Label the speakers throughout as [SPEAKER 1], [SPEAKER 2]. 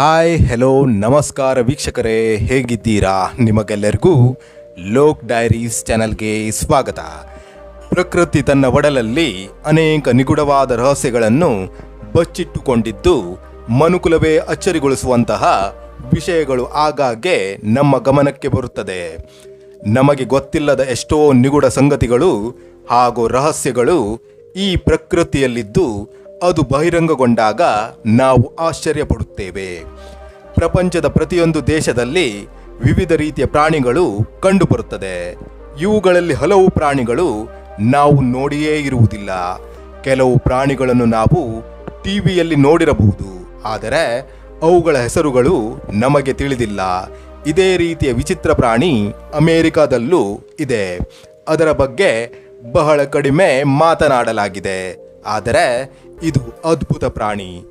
[SPEAKER 1] Hi hello ನಮಸ್ಕಾರ ವೀಕ್ಷಕರೇ, ಹೇಗಿದ್ದೀರಾ? ನಿಮಗೆಲ್ಲರಿಗೂ ಲೋಕ್ ಡೈರೀಸ್ ಚಾನಲ್ಗೆ ಸ್ವಾಗತ. ಪ್ರಕೃತಿ ತನ್ನ ಒಡಲಲ್ಲಿ ಅನೇಕ ನಿಗೂಢವಾದ ರಹಸ್ಯಗಳನ್ನು ಬಚ್ಚಿಟ್ಟುಕೊಂಡಿದ್ದು, ಮನುಕುಲವೇ ಅಚ್ಚರಿಗೊಳಿಸುವಂತಹ ವಿಷಯಗಳು ಆಗಾಗ್ಗೆ ನಮ್ಮ ಗಮನಕ್ಕೆ ಬರುತ್ತದೆ. ನಮಗೆ ಗೊತ್ತಿಲ್ಲದ ಎಷ್ಟೋ ನಿಗೂಢ ಸಂಗತಿಗಳು ಹಾಗೂ ರಹಸ್ಯಗಳು ಈ ಪ್ರಕೃತಿಯಲ್ಲಿದ್ದು ಅದು ಬಹಿರಂಗಗೊಂಡಾಗ ನಾವು ಆಶ್ಚರ್ಯಪಡುತ್ತೇವೆ. ಪ್ರಪಂಚದ ಪ್ರತಿಯೊಂದು ದೇಶದಲ್ಲಿ ವಿವಿಧ ರೀತಿಯ ಪ್ರಾಣಿಗಳು ಕಂಡುಬರುತ್ತದೆ. ಇವುಗಳಲ್ಲಿ ಹಲವು ಪ್ರಾಣಿಗಳು ನಾವು ನೋಡಿಯೇ ಇರುವುದಿಲ್ಲ. ಕೆಲವು ಪ್ರಾಣಿಗಳನ್ನು ನಾವು ಟಿವಿಯಲ್ಲಿ ನೋಡಿರಬಹುದು. ಆದರೆ ಅವುಗಳ ಹೆಸರುಗಳು ನಮಗೆ ತಿಳಿದಿಲ್ಲ. ಇದೇ ರೀತಿಯ ವಿಚಿತ್ರ ಪ್ರಾಣಿ ಅಮೇರಿಕಾದಲ್ಲೂ ಇದೆ. ಅದರ ಬಗ್ಗೆ ಬಹಳ ಕಡಿಮೆ ಮಾತನಾಡಲಾಗಿದೆ. ಆದರೆ ಇದು ಅದ್ಭುತ ಪ್ರಾಣಿ.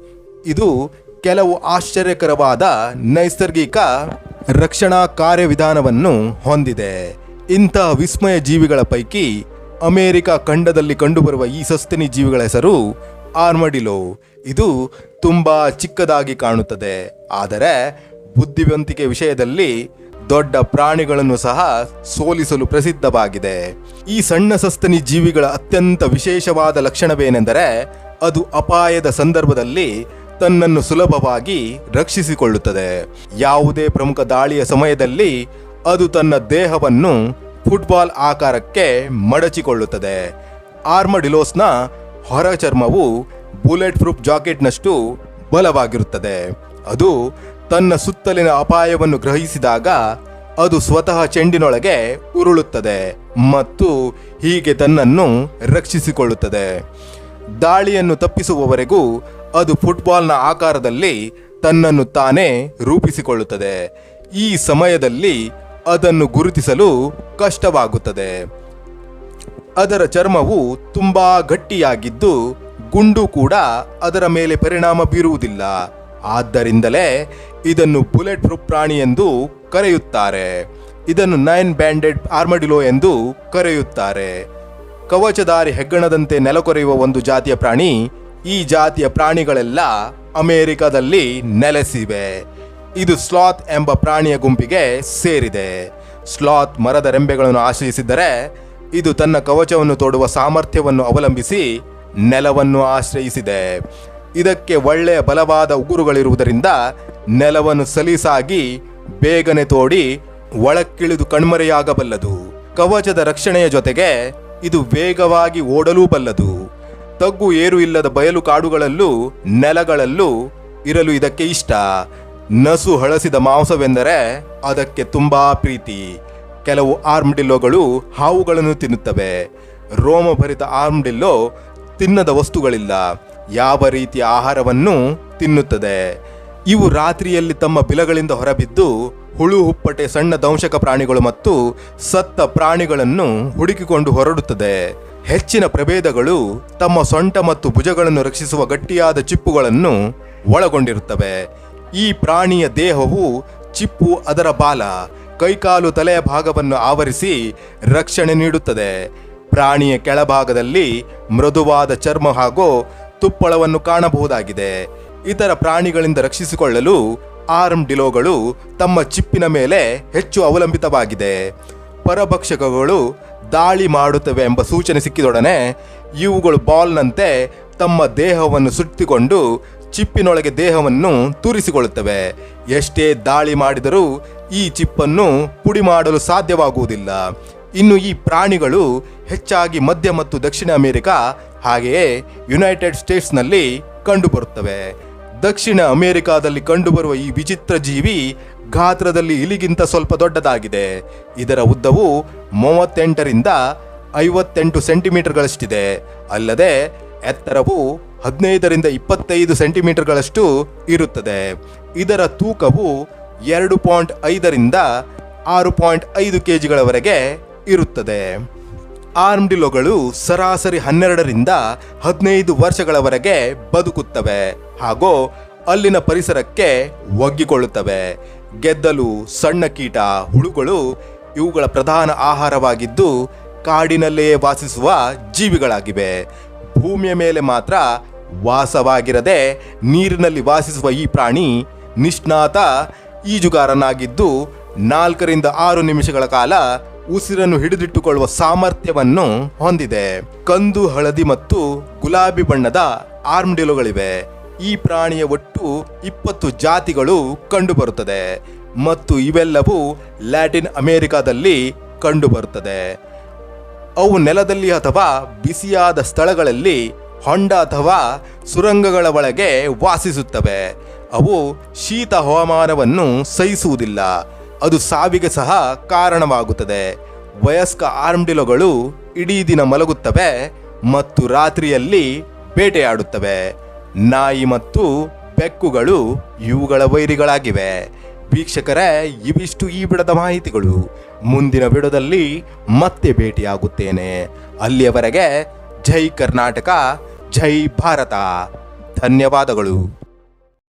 [SPEAKER 1] ಇದು ಕೆಲವು ಆಶ್ಚರ್ಯಕರವಾದ ನೈಸರ್ಗಿಕ ರಕ್ಷಣಾ ಕಾರ್ಯವಿಧಾನವನ್ನು ಹೊಂದಿದೆ. ಇಂಥ ವಿಸ್ಮಯ ಜೀವಿಗಳ ಪೈಕಿ ಅಮೇರಿಕ ಖಂಡದಲ್ಲಿ ಕಂಡುಬರುವ ಈ ಸಸ್ತನಿ ಜೀವಿಗಳ ಹೆಸರು ಆರ್ಮಡಿಲೋ. ಇದು ತುಂಬಾ ಚಿಕ್ಕದಾಗಿ ಕಾಣುತ್ತದೆ. ಆದರೆ ಬುದ್ಧಿವಂತಿಕೆ ವಿಷಯದಲ್ಲಿ ದೊಡ್ಡ ಪ್ರಾಣಿಗಳನ್ನು ಸಹ ಸೋಲಿಸಲು ಪ್ರಸಿದ್ಧವಾಗಿದೆ. ಈ ಸಣ್ಣ ಸಸ್ತನಿ ಜೀವಿಗಳ ಅತ್ಯಂತ ವಿಶೇಷವಾದ ಲಕ್ಷಣವೇನೆಂದರೆ ಅದು ಅಪಾಯದ ಸಂದರ್ಭದಲ್ಲಿ ತನ್ನನ್ನು ಸುಲಭವಾಗಿ ರಕ್ಷಿಸಿಕೊಳ್ಳುತ್ತದೆ. ಯಾವುದೇ ಪ್ರಮುಖ ದಾಳಿಯ ಸಮಯದಲ್ಲಿ ಅದು ತನ್ನ ದೇಹವನ್ನು ಫುಟ್ಬಾಲ್ ಆಕಾರಕ್ಕೆ ಮಡಚಿಕೊಳ್ಳುತ್ತದೆ. ಆರ್ಮಡಿಲೋಸ್ನ ಹೊರ ಚರ್ಮವು ಬುಲೆಟ್ ಪ್ರೂಫ್ ಜಾಕೆಟ್ನಷ್ಟು ಬಲವಾಗಿರುತ್ತದೆ. ಅದು ತನ್ನ ಸುತ್ತಲಿನ ಅಪಾಯವನ್ನು ಗ್ರಹಿಸಿದಾಗ ಅದು ಸ್ವತಃ ಚೆಂಡಿನೊಳಗೆ ಉರುಳುತ್ತದೆ ಮತ್ತು ಹೀಗೆ ತನ್ನನ್ನು ರಕ್ಷಿಸಿಕೊಳ್ಳುತ್ತದೆ. ದಾಳಿಯನ್ನು ತಪ್ಪಿಸುವವರೆಗೂ ಅದು ಫುಟ್ಬಾಲ್ನ ಆಕಾರದಲ್ಲಿ ತನ್ನನ್ನು ತಾನೇ ರೂಪಿಸಿಕೊಳ್ಳುತ್ತದೆ. ಈ ಸಮಯದಲ್ಲಿ ಅದನ್ನು ಗುರುತಿಸಲು ಕಷ್ಟವಾಗುತ್ತದೆ. ಅದರ ಚರ್ಮವು ತುಂಬಾ ಗಟ್ಟಿಯಾಗಿದ್ದು ಗುಂಡು ಕೂಡ ಅದರ ಮೇಲೆ ಪರಿಣಾಮ ಬೀರುವುದಿಲ್ಲ. ಆದ್ದರಿಂದಲೇ ಇದನ್ನು ಬುಲೆಟ್ ಪ್ರೂಫ್ ಪ್ರಾಣಿ ಎಂದು ಕರೆಯುತ್ತಾರೆ. ಇದನ್ನು ನೈನ್ ಬ್ಯಾಂಡೆಡ್ ಆರ್ಮಡಿಲೋ ಎಂದು ಕರೆಯುತ್ತಾರೆ. ಕವಚಧಾರಿ ಹೆಗ್ಗಣದಂತೆ ನೆಲಕೊರೆಯುವ ಒಂದು ಜಾತಿಯ ಪ್ರಾಣಿ, ಈ ಜಾತಿಯ ಪ್ರಾಣಿಗಳೆಲ್ಲ ಅಮೆರಿಕದಲ್ಲಿ ನೆಲೆಸಿವೆ. ಇದು ಸ್ಲಾತ್ ಎಂಬ ಪ್ರಾಣಿಯ ಗುಂಪಿಗೆ ಸೇರಿದೆ. ಸ್ಲಾತ್ ಮರದ ರೆಂಬೆಗಳನ್ನು ಆಶ್ರಯಿಸಿದ್ದರೆ, ಇದು ತನ್ನ ಕವಚವನ್ನು ತೋಡುವ ಸಾಮರ್ಥ್ಯವನ್ನು ಅವಲಂಬಿಸಿ ನೆಲವನ್ನು ಆಶ್ರಯಿಸಿದೆ. ಇದಕ್ಕೆ ಒಳ್ಳೆಯ ಬಲವಾದ ಉಗುರುಗಳಿರುವುದರಿಂದ ನೆಲವನ್ನು ಸಲೀಸಾಗಿ ಬೇಗನೆ ತೋಡಿ ಒಳಕ್ಕಿಳಿದು ಕಣ್ಮರೆಯಾಗಬಲ್ಲದು. ಕವಚದ ರಕ್ಷಣೆಯ ಜೊತೆಗೆ ಇದು ವೇಗವಾಗಿ ಓಡಲೂ ಬಲ್ಲದು. ತಗ್ಗು ಏರು ಇಲ್ಲದ ಬಯಲು ಕಾಡುಗಳಲ್ಲೂ, ನೆಲಗಳಲ್ಲೂ ಇರಲು ಇದಕ್ಕೆ ಇಷ್ಟ. ನಸು ಹಳಸಿದ ಮಾಂಸವೆಂದರೆ ಅದಕ್ಕೆ ತುಂಬಾ ಪ್ರೀತಿ. ಕೆಲವು ಆರ್ಮ್ಡಿಲ್ಲೋಗಳು ಹಾವುಗಳನ್ನು ತಿನ್ನುತ್ತವೆ. ರೋಮಭರಿತ ಆರ್ಮ್ಡಿಲ್ಲೋ ತಿನ್ನದ ವಸ್ತುಗಳಿಲ್ಲ. ಯಾವ ರೀತಿಯ ಆಹಾರವನ್ನು ತಿನ್ನುತ್ತದೆ. ಇವು ರಾತ್ರಿಯಲ್ಲಿ ತಮ್ಮ ಬಿಲಗಳಿಂದ ಹೊರಬಿದ್ದು ಹುಳು ಹುಪ್ಪಟೆ ಸಣ್ಣ ದಂಶಕ ಪ್ರಾಣಿಗಳು ಮತ್ತು ಸತ್ತ ಪ್ರಾಣಿಗಳನ್ನು ಹುಡುಕಿಕೊಂಡು ಹೊರಡುತ್ತದೆ. ಹೆಚ್ಚಿನ ಪ್ರಭೇದಗಳು ತಮ್ಮ ಸೊಂಟ ಮತ್ತು ಭುಜಗಳನ್ನು ರಕ್ಷಿಸುವ ಗಟ್ಟಿಯಾದ ಚಿಪ್ಪುಗಳನ್ನು ಒಳಗೊಂಡಿರುತ್ತವೆ. ಈ ಪ್ರಾಣಿಯ ದೇಹವು ಚಿಪ್ಪು ಅದರ ಬಾಲ, ಕೈಕಾಲು ತಲೆಯ ಭಾಗವನ್ನು ಆವರಿಸಿ ರಕ್ಷಣೆ ನೀಡುತ್ತದೆ. ಪ್ರಾಣಿಯ ಕೆಳಭಾಗದಲ್ಲಿ ಮೃದುವಾದ ಚರ್ಮ ಹಾಗೂ ತುಪ್ಪಳವನ್ನು ಕಾಣಬಹುದಾಗಿದೆ. ಇತರ ಪ್ರಾಣಿಗಳಿಂದ ರಕ್ಷಿಸಿಕೊಳ್ಳಲು ಆರ್ಮ್ ಡಿಲೋಗಳು ತಮ್ಮ ಚಿಪ್ಪಿನ ಮೇಲೆ ಹೆಚ್ಚು ಅವಲಂಬಿತವಾಗಿದೆ. ಪರಭಕ್ಷಕಗಳು ದಾಳಿ ಮಾಡುತ್ತವೆ ಎಂಬ ಸೂಚನೆ ಸಿಕ್ಕಿದೊಡನೆ ಇವುಗಳು ಬಾಲ್ನಂತೆ ತಮ್ಮ ದೇಹವನ್ನು ಸುತ್ತಿಕೊಂಡು ಚಿಪ್ಪಿನೊಳಗೆ ದೇಹವನ್ನು ತೂರಿಸಿಕೊಳ್ಳುತ್ತವೆ. ಎಷ್ಟೇ ದಾಳಿ ಮಾಡಿದರೂ ಈ ಚಿಪ್ಪನ್ನು ಪುಡಿ ಮಾಡಲು ಸಾಧ್ಯವಾಗುವುದಿಲ್ಲ. ಇನ್ನು ಈ ಪ್ರಾಣಿಗಳು ಹೆಚ್ಚಾಗಿ ಮಧ್ಯ ಮತ್ತು ದಕ್ಷಿಣ ಅಮೆರಿಕ, ಹಾಗೆಯೇ ಯುನೈಟೆಡ್ ಸ್ಟೇಟ್ಸ್ನಲ್ಲಿ ಕಂಡುಬರುತ್ತವೆ. ದಕ್ಷಿಣ ಅಮೆರಿಕಾದಲ್ಲಿ ಕಂಡುಬರುವ ಈ ವಿಚಿತ್ರ ಜೀವಿ ಗಾತ್ರದಲ್ಲಿ ಇಲಿಗಿಂತ ಸ್ವಲ್ಪ ದೊಡ್ಡದಾಗಿದೆ. ಇದರ ಉದ್ದವು ಮೂವತ್ತೆಂಟರಿಂದ ಐವತ್ತೆಂಟು ಸೆಂಟಿಮೀಟರ್ಗಳಷ್ಟಿದೆ. ಅಲ್ಲದೆ ಎತ್ತರವು ಹದಿನೈದರಿಂದ ಇಪ್ಪತ್ತೈದು ಸೆಂಟಿಮೀಟರ್ಗಳಷ್ಟು ಇರುತ್ತದೆ. ಇದರ ತೂಕವು ಎರಡು ಪಾಯಿಂಟ್ ಐದರಿಂದ ಆರು ಪಾಯಿಂಟ್ ಐದು ಕೆ ಜಿಗಳವರೆಗೆ ಇರುತ್ತದೆ. ಆರ್ಮ್ಡಿಲೋಗಳು ಸರಾಸರಿ ಹನ್ನೆರಡರಿಂದ ಹದಿನೈದು ವರ್ಷಗಳವರೆಗೆ ಬದುಕುತ್ತವೆ ಹಾಗೂ ಅಲ್ಲಿನ ಪರಿಸರಕ್ಕೆ ಒಗ್ಗಿಕೊಳ್ಳುತ್ತವೆ. ಗೆದ್ದಲು, ಸಣ್ಣ ಕೀಟ, ಹುಳುಗಳು ಇವುಗಳ ಪ್ರಧಾನ ಆಹಾರವಾಗಿದ್ದು ಕಾಡಿನಲ್ಲಿಯೇ ವಾಸಿಸುವ ಜೀವಿಗಳಾಗಿವೆ. ಭೂಮಿಯ ಮೇಲೆ ಮಾತ್ರ ವಾಸವಾಗಿರದೆ ನೀರಿನಲ್ಲಿ ವಾಸಿಸುವ ಈ ಪ್ರಾಣಿ ನಿಷ್ಣಾತ ಈಜುಗಾರನಾಗಿದ್ದು ನಾಲ್ಕರಿಂದ ಆರು ನಿಮಿಷಗಳ ಕಾಲ ಉಸಿರನ್ನು ಹಿಡಿದಿಟ್ಟುಕೊಳ್ಳುವ ಸಾಮರ್ಥ್ಯವನ್ನು ಹೊಂದಿದೆ. ಕಂದು, ಹಳದಿ ಮತ್ತು ಗುಲಾಬಿ ಬಣ್ಣದ ಆರ್ಮ್ಡಿಲುಗಳಿವೆ. ಈ ಪ್ರಾಣಿಯ ಒಟ್ಟು ಇಪ್ಪತ್ತು ಜಾತಿಗಳು ಕಂಡುಬರುತ್ತದೆ ಮತ್ತು ಇವೆಲ್ಲವೂ ಲ್ಯಾಟಿನ್ ಅಮೆರಿಕಾದಲ್ಲಿ ಕಂಡುಬರುತ್ತದೆ. ಅವು ನೆಲದಲ್ಲಿ ಅಥವಾ ಬಿಸಿಯಾದ ಸ್ಥಳಗಳಲ್ಲಿ ಹೊಂಡ ಅಥವಾ ಸುರಂಗಗಳ ಒಳಗೆ ವಾಸಿಸುತ್ತವೆ. ಅವು ಶೀತ ಹವಾಮಾನವನ್ನು ಸಹಿಸುವುದಿಲ್ಲ. ಅದು ಸಾವಿಗೆ ಸಹ ಕಾರಣವಾಗುತ್ತದೆ. ವಯಸ್ಕ ಆರ್ಮ್ಡಿಲೋಗಳು ಇಡೀ ದಿನ ಮಲಗುತ್ತವೆ ಮತ್ತು ರಾತ್ರಿಯಲ್ಲಿ ಬೇಟೆಯಾಡುತ್ತವೆ. ನಾಯಿ ಮತ್ತು ಬೆಕ್ಕುಗಳು ಇವುಗಳ ವೈರಿಗಳಾಗಿವೆ. ವೀಕ್ಷಕರೇ, ಇವಿಷ್ಟು ಈ ಬಿಡದ ಮಾಹಿತಿಗಳು. ಮುಂದಿನ ಬಿಡದಲ್ಲಿ ಮತ್ತೆ ಭೇಟಿಯಾಗುತ್ತೇನೆ. ಅಲ್ಲಿಯವರೆಗೆ ಜೈ ಕರ್ನಾಟಕ, ಜೈ ಭಾರತ. ಧನ್ಯವಾದಗಳು.